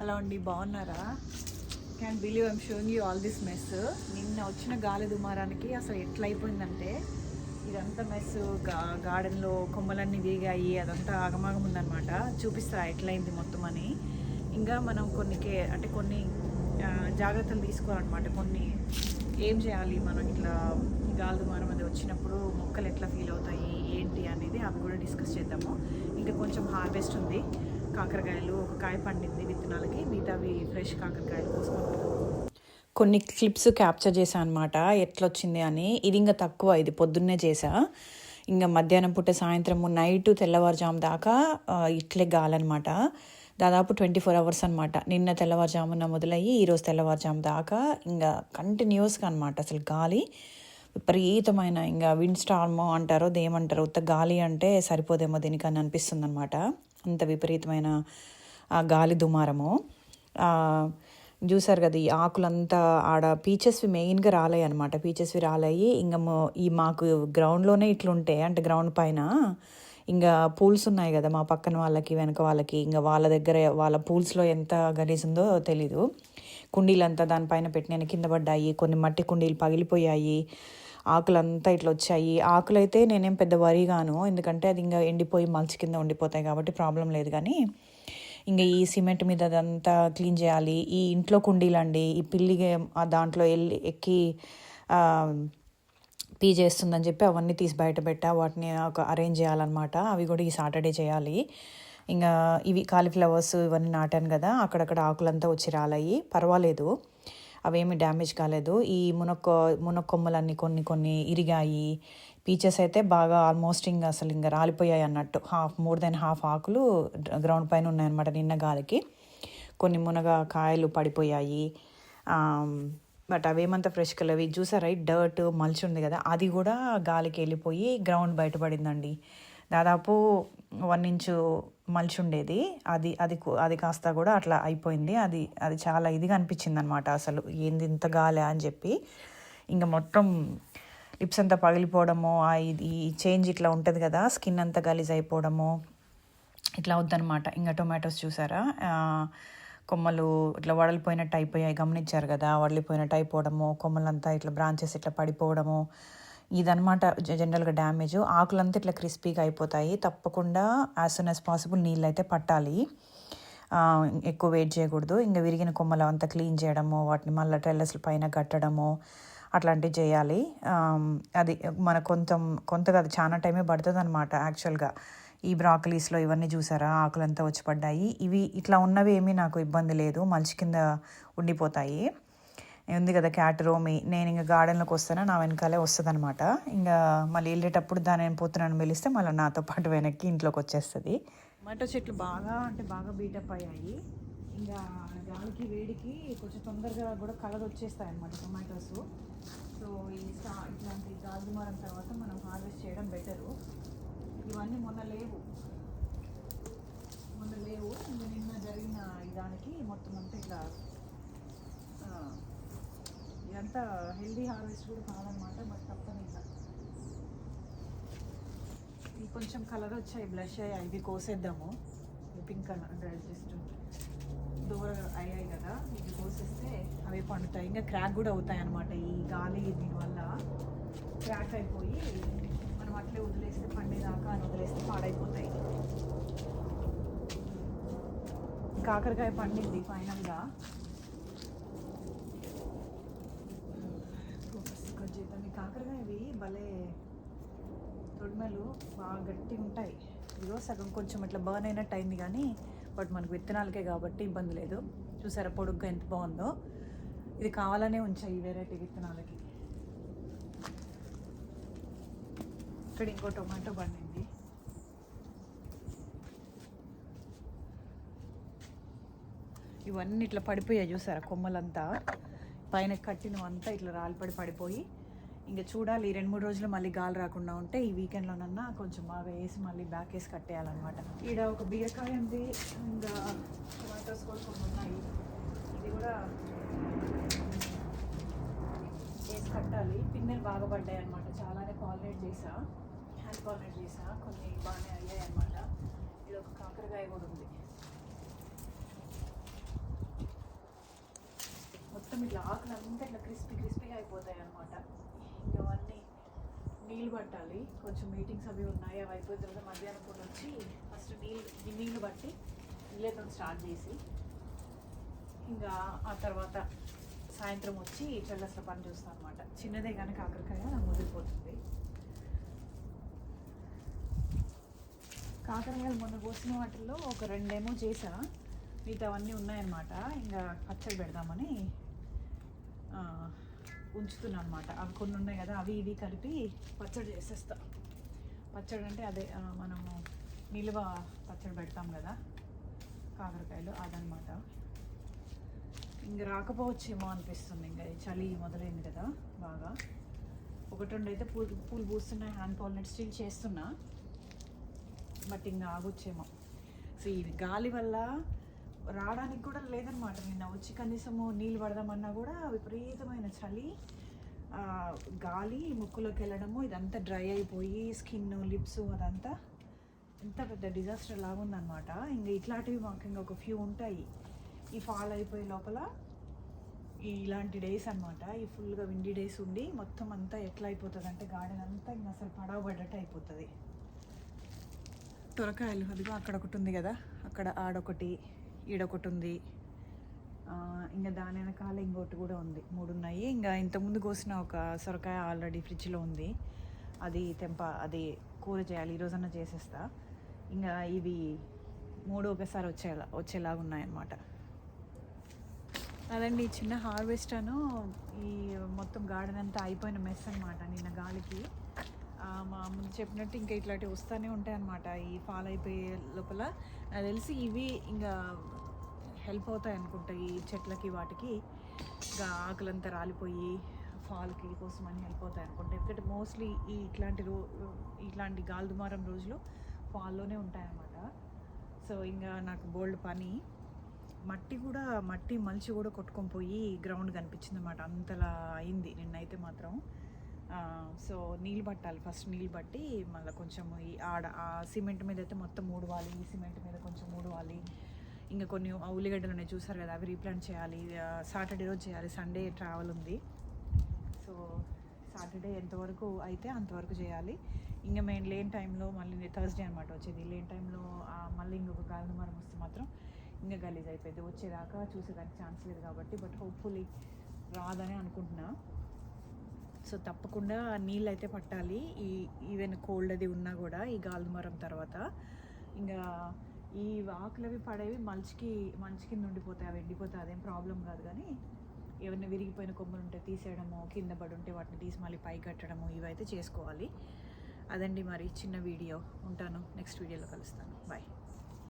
Hello అండి బాగున్నారా? Can believe I'm showing you all this mess నిన్న వచ్చిన గాలి దుమారానికి అసలు ఎట్లయిపోయిందంటే ఇదంతా మెస్గా గార్డెన్లో కొమ్మలన్నీ దిగాయి అదంతా ఆగమాగం ఉందనమాట చూపిస్తా ఎట్లయింది మొత్తం అని? ఇంకా మనం కొన్ని కే అంటే కొన్ని జాగ్రత్తలు తీసుకోవాలన్నమాట. కొన్ని ఏం చేయాలి మనం ఇట్లా గాలి దుమారం అది వచ్చినప్పుడు మొక్కలు ఎట్లా ఫీల్ అవుతాయి ఏంటి అనేది అవి కూడా డిస్కస్ చేద్దాము. ఇంకా కొంచెం హార్వెస్ట్ ఉంది. కాకరకాయలు ఒక కాయ పండింది. విత్తనాలకి మిగతావి ఫ్రెష్ కాకరకాయలు కోసుకుంటున్నాం కొన్ని క్లిప్స్ క్యాప్చర్ చేశా అనమాట ఎట్లొచ్చింది అని. ఇది ఇంకా తక్కువ. ఇది పొద్దున్నే చేసా ఇంకా మధ్యాహ్నం పూట సాయంత్రం నైట్ తెల్లవారుజాము దాకా ఇట్లే గాలన్నమాట. దాదాపు ట్వంటీ ఫోర్ అవర్స్ అనమాట నిన్న తెల్లవారుజామున మొదలయ్యి ఈరోజు తెల్లవారుజాము దాకా ఇంకా కంటిన్యూస్గా అనమాట అసలు గాలి. విపరీతమైన ఇంకా విండ్ స్టార్మ్ అంటారో దేమంటారో ఉత్త గాలి అంటే సరిపోదేమో దీనికని అనిపిస్తుంది అనమాట అంత విపరీతమైన గాలి దుమారము. చూసారు కదా ఈ ఆకులంతా ఆడ పీచెస్వి మెయిన్గా రాలయ్యి అనమాట పీచెస్వి రాలయ్యి ఇంకా ఈ మాకు గ్రౌండ్లోనే ఇట్లుంటే అంటే గ్రౌండ్ పైన ఇంకా పూల్స్ ఉన్నాయి కదా మా పక్కన వాళ్ళకి వెనక వాళ్ళకి ఇంకా వాళ్ళ దగ్గర వాళ్ళ పూల్స్లో ఎంత గలీజ్ ఉందో తెలీదు. కుండీలంతా దానిపైన పెట్టిన కింద పడ్డాయి కొన్ని మట్టి కుండీలు పగిలిపోయాయి ఆకులంతా ఇట్లా వచ్చాయి. ఆకులైతే నేనేం పెద్ద వరిగాను ఎందుకంటే అది ఇంకా ఎండిపోయి మల్చి కింద ఉండిపోతాయి కాబట్టి ప్రాబ్లం లేదు. కానీ ఇంకా ఈ సిమెంట్ మీద అదంతా క్లీన్ చేయాలి ఈ ఇంట్లో కుండీలండి ఈ పిల్లి ఆ దాంట్లో వెళ్ళి ఎక్కి పీ చేస్తుందని చెప్పి అవన్నీ తీసి బయట పెట్టా. వాటిని ఒక అరేంజ్ చేయాలన్నమాట. అవి కూడా ఈ సాటర్డే చేయాలి. ఇంకా ఇవి కాలీఫ్లవర్స్ ఇవన్నీ నాటాను కదా అక్కడక్కడ ఆకులంతా వచ్చి రాలయ్యి పర్వాలేదు. అవేమి డ్యామేజ్ కాలేదు. ఈ మునక్కొ మునక్కొమ్మలన్నీ కొన్ని కొన్ని ఇరిగాయి. పీచెస్ అయితే బాగా ఆల్మోస్ట్ ఇంకా అసలు ఇంకా రాలిపోయాయి అన్నట్టు. హాఫ్ మోర్ దెన్ హాఫ్ ఆకులు గ్రౌండ్ పైన ఉన్నాయన్నమాట నిన్న గాలికి. కొన్ని మునగ కాయలు పడిపోయాయి. బట్ అవేమంత ఫ్రెష్ కలవి. అవి రైట్ డర్ట్ మల్చి ఉంది కదా అది కూడా గాలికి వెళ్ళిపోయి గ్రౌండ్ బయటపడిందండి. దాదాపు వన్ ఇంచు మల్చి ఉండేది. అది అది అది కాస్త కూడా అట్లా అయిపోయింది. అది అది చాలా ఇదిగా అనిపించింది అనమాట అసలు. ఏంది ఇంత గాలి అని చెప్పి. ఇంకా మొత్తం లిప్స్ అంతా పగిలిపోవడము ఇది చేంజ్ ఇట్లా ఉంటుంది కదా స్కిన్ అంతా గలీజ్ అయిపోవడము ఇట్లా వద్దనమాట ఇంకా టొమాటోస్ చూసారా? కొమ్మలు ఇట్లా వడలిపోయినట్టు అయిపోయాయి గమనించారు కదా వడలిపోయినట్టు అయిపోవడము కొమ్మలంతా ఇట్లా బ్రాంచెస్ ఇట్లా పడిపోవడము ఇదనమాట జనరల్గా డ్యామేజ్ ఆకులంతా ఇట్లా క్రిస్పీగా అయిపోతాయి. తప్పకుండా యాజ్ సూన్ యాజ్ పాసిబుల్ నీళ్ళు అయితే పట్టాలి ఎక్కువ వెయిట్ చేయకూడదు. ఇంకా విరిగిన కొమ్మలు అంతా క్లీన్ చేయడము వాటిని మళ్ళీ టెల్లస్ పైన కట్టడము అట్లాంటివి చేయాలి. అది మన కొంత కొంతగా అది చాలా టైమే పడుతుంది అనమాట యాక్చువల్గా. ఈ బ్రాకలీస్లో ఇవన్నీ చూసారా? ఆకులంతా వచ్చి పడ్డాయి. ఇవి ఇట్లా ఉన్నవి ఏమీ నాకు ఇబ్బంది లేదు. మల్చి కింద ఉండిపోతాయి. ఉంది కదా క్యాట్ రోమి. నేను ఇంకా గార్డెన్లోకి వస్తాను? నా వెనకాలే వస్తుంది అనమాట ఇంకా మళ్ళీ వెళ్ళేటప్పుడు దాని నేను పోతున్నాను పిలిస్తే మళ్ళీ నాతో పాటు వెనక్కి ఇంట్లోకి వచ్చేస్తుంది. టమాటో చెట్లు బాగా అంటే బాగా బీటప్ అయ్యాయి. ఇంకా గాలికి వేడికి కొంచెం తొందరగా కూడా కలర్ వచ్చేస్తాయి అన్నమాట టొమాటోస్. సో ఈ సా ఇట్లాంటి గాజుమారం తర్వాత మనం హార్వెస్ట్ చేయడం బెటరు. ఇవన్నీ మొన్న లేవు. మొన్న లేవు. ఇంకా నిన్న జరిగిన దానికి మొత్తం అంతా ఇట్లా ఎంత ఇదంతా హెల్దీ హార్వెస్ట్ కూడా కాదనమాట బట్ తప్పని ఇంకా ఇవి కొంచెం కలర్ వచ్చాయి బ్లష్ అయ్యాయి ఇవి కోసేద్దాము. పింక్ కలర్ అంటే జస్ట్ దూర అయ్యాయి కదా ఇవి కోసేస్తే అవి పండుతాయి. ఇంకా క్రాక్ కూడా అవుతాయి అనమాట ఈ గాలి దీనివల్ల. క్రాక్ అయిపోయి మనం అట్లే వదిలేస్తే పండేదాకా అని వదిలేస్తే పాడైపోతాయి. కాకరకాయ పండింది ఫైనల్గా. ఫోకస్ ఈ కాకరకాయవి భలే తొడిమలు బాగా గట్టిగా ఉంటాయి ఇదిగో సగం కొంచెం ఇట్లా బర్న్ అయినట్టు అయింది కానీ బట్ మనకు విత్తనాలకే కాబట్టి ఇబ్బంది లేదు. చూసారా పొడుగ్గా ఎంత బాగుందో? ఇది కావాలనే ఉంచాయి ఈ వెరైటీ విత్తనాలకి. ఇక్కడ ఇంకో టొమాటో పండింది. ఇవన్నీ ఇట్లా పడిపోయాయి చూసారా కొమ్మలంతా. పైన కట్టినవంతా ఇట్లా రాలిపడి పడిపోయి ఇంకా చూడాలి రెండు మూడు రోజులు మళ్ళీ గాలి రాకుండా ఉంటే ఈ వీకెండ్లోనన్నా కొంచెం బాగా వేసి మళ్ళీ బ్యాక్ వేసి కట్టేయాలన్నమాట. ఈడ ఒక బీరకాయ ఉంది ఇంకా టమాటోస్ కూడా కొన్ని ఉన్నాయి. ఇది కూడా వేసి కట్టాలి. పిన్నెలు బాగా పడ్డాయి అనమాట చాలానే పాలినేట్ చేసా హ్యాండ్ పాలినేట్ చేసా. కొన్ని బాగానే అయ్యాయి అనమాట ఇది ఒక కాకరకాయ కూడా ఉంది. మొత్తం ఇట్లా ఆకులు అంతా ఇట్లా క్రిస్పీ క్రిస్పీగా అయిపోతాయి అనమాట నీళ్ళు పట్టాలి. కొంచెం మీటింగ్స్ అవి ఉన్నాయి. అవి అయిపోయిన తర్వాత మధ్యాహ్నం పూట వచ్చి ఫస్ట్ నీళ్ళు నీళ్ళు బట్టి నీళ్ళతో స్టార్ట్ చేసి ఇంకా ఆ తర్వాత సాయంత్రం వచ్చి చెల్లసల పని చూస్తాను అనమాట చిన్నదే కానీ కాకరకాయ ముదిరిపోతుంది. కాకరకాయలు మొన్న కోసిన వాటిల్లో ఒక రెండేమో చేసా. మిగతావన్నీ ఉన్నాయన్నమాట. ఇంకా పచ్చడి పెడదామని ఉంచుతున్నా అనమాట అవి కొన్ని ఉన్నాయి కదా అవి ఇవి కలిపి పచ్చడి చేసేస్తా. పచ్చడి అంటే అదే మనము నిల్వ పచ్చడి పెడతాం కదా కాకరకాయలు అదనమాట. ఇంక రాకపోవచ్చేమో అనిపిస్తుంది ఇంకా చలి మొదలైంది కదా బాగా. ఒకటి రెండు అయితే పూలు పూలు పూస్తున్నాయి హ్యాండ్ పాలినెట్ స్టిల్ చేస్తున్నా బట్ ఇంకా ఆగొచ్చేమో. సో ఈ గాలి వల్ల రావడానికి కూడా లేదనమాట నిన్న వచ్చి కనీసము నీళ్ళు పడదామన్నా కూడా విపరీతమైన చలి గాలి ముక్కులోకి వెళ్ళడము ఇదంతా డ్రై అయిపోయి స్కిన్ లిప్స్ అదంతా ఎంత పెద్ద డిజాస్టర్ లాగా ఉందన్నమాట. ఇంకా ఇట్లాంటివి మాకు ఇంకా ఒక ఫ్యూ ఉంటాయి. ఈ ఫాల్ అయిపోయే లోపల ఈ ఇలాంటి డేస్ అన్నమాట. ఈ ఫుల్గా విండి డేస్ ఉండి మొత్తం అంతా ఎట్లా అయిపోతుంది అంటే గార్డెన్ అంతా ఇంకా అసలు పడవ పడ్డట్టు అయిపోతుంది. తొరకాయలు అదిగో అక్కడ ఒకటి ఉంది కదా అక్కడ ఆడొకటి. ఈడొకటి ఉంది ఇంకా దాని వెనకాల ఇంకోటి కూడా ఉంది. మూడు ఉన్నాయి ఇంకా ఇంతకుముందు కోసిన ఒక సొరకాయ ఆల్రెడీ ఫ్రిడ్జ్లో ఉంది. అది తెంప అది కూర చేయాలి. ఈ చేసేస్తా. ఇంకా ఇవి మూడు ఒకేసారి వచ్చేలా వచ్చేలాగా ఉన్నాయన్నమాట. అదండి చిన్న హార్వెస్ట్ అను ఈ మొత్తం గార్డెన్ అంతా అయిపోయిన మెస్ అనమాట నిన్న గాలికి. మా ముందు చెప్పినట్టు ఇంకా ఇట్లాంటివి వస్తూనే ఉంటాయి అనమాట ఈ ఫాల్ అయిపోయే లోపల నాకు తెలిసి ఇవి ఇంకా హెల్ప్ అవుతాయి అనుకుంటా ఈ చెట్లకి వాటికి. ఇంకా ఆకులంతా రాలిపోయి ఫాల్కి కోసం అని హెల్ప్ అవుతాయి అనుకుంటా. ఎందుకంటే మోస్ట్లీ ఈ ఇట్లాంటి రో ఇట్లాంటి గాలిదుమారం రోజులు ఫాల్లోనే ఉంటాయన్నమాట. సో ఇంకా నాకు బోల్డ్ పని. మట్టి కూడా మట్టి మలిచి కూడా కొట్టుకొని పోయి గ్రౌండ్ కనిపించింది అనమాట అంతలా అయింది. నిన్నైతే మాత్రం సో నీళ్ళు పట్టాలి. ఫస్ట్ నీళ్ళు పట్టి మళ్ళీ కొంచెం ఈ ఆడ ఆ సిమెంట్ మీద అయితే మొత్తం మూడవాలి ఈ సిమెంట్ మీద కొంచెం మూడవాలి ఇంకా కొన్ని ఉల్లిగడ్డలు ఉన్నాయి చూసారు కదా అవి రీప్లాంట్ చేయాలి. సాటర్డే రోజు చేయాలి. సండే ట్రావెల్ ఉంది. సో సాటర్డే ఎంతవరకు అయితే అంతవరకు చేయాలి. ఇంకా మేము లేని టైంలో మళ్ళీ థర్స్డే అనమాట వచ్చేది. లేని టైంలో మళ్ళీ ఇంకొక గాలిమరం వస్తే మాత్రం ఇంకా గలీజ్ అయిపోయింది. వచ్చేదాకా చూసేదానికి ఛాన్స్ లేదు కాబట్టి బట్ హోప్ఫుల్లీ రాదని అనుకుంటున్నా. సో తప్పకుండా నీళ్ళు అయితే పట్టాలి. ఈ ఈవెన్ కోల్డ్ అది ఉన్నా కూడా ఈ గాలిమరం తర్వాత. ఇంకా ఈ ఆకులు అవి పడేవి మల్చికి మంచి కింద ఉండిపోతాయి. అవి ఎండిపోతాయి. అదేం ప్రాబ్లం కాదు కానీ ఏమైనా విరిగిపోయిన కొమ్మలు ఉంటే తీసేయడము కింద పడి ఉంటే వాటిని తీసి మళ్ళీ పై కట్టడము ఇవైతే చేసుకోవాలి. అదండి మరి చిన్న వీడియో. ఉంటాను. నెక్స్ట్ వీడియోలో కలుస్తాను. బాయ్.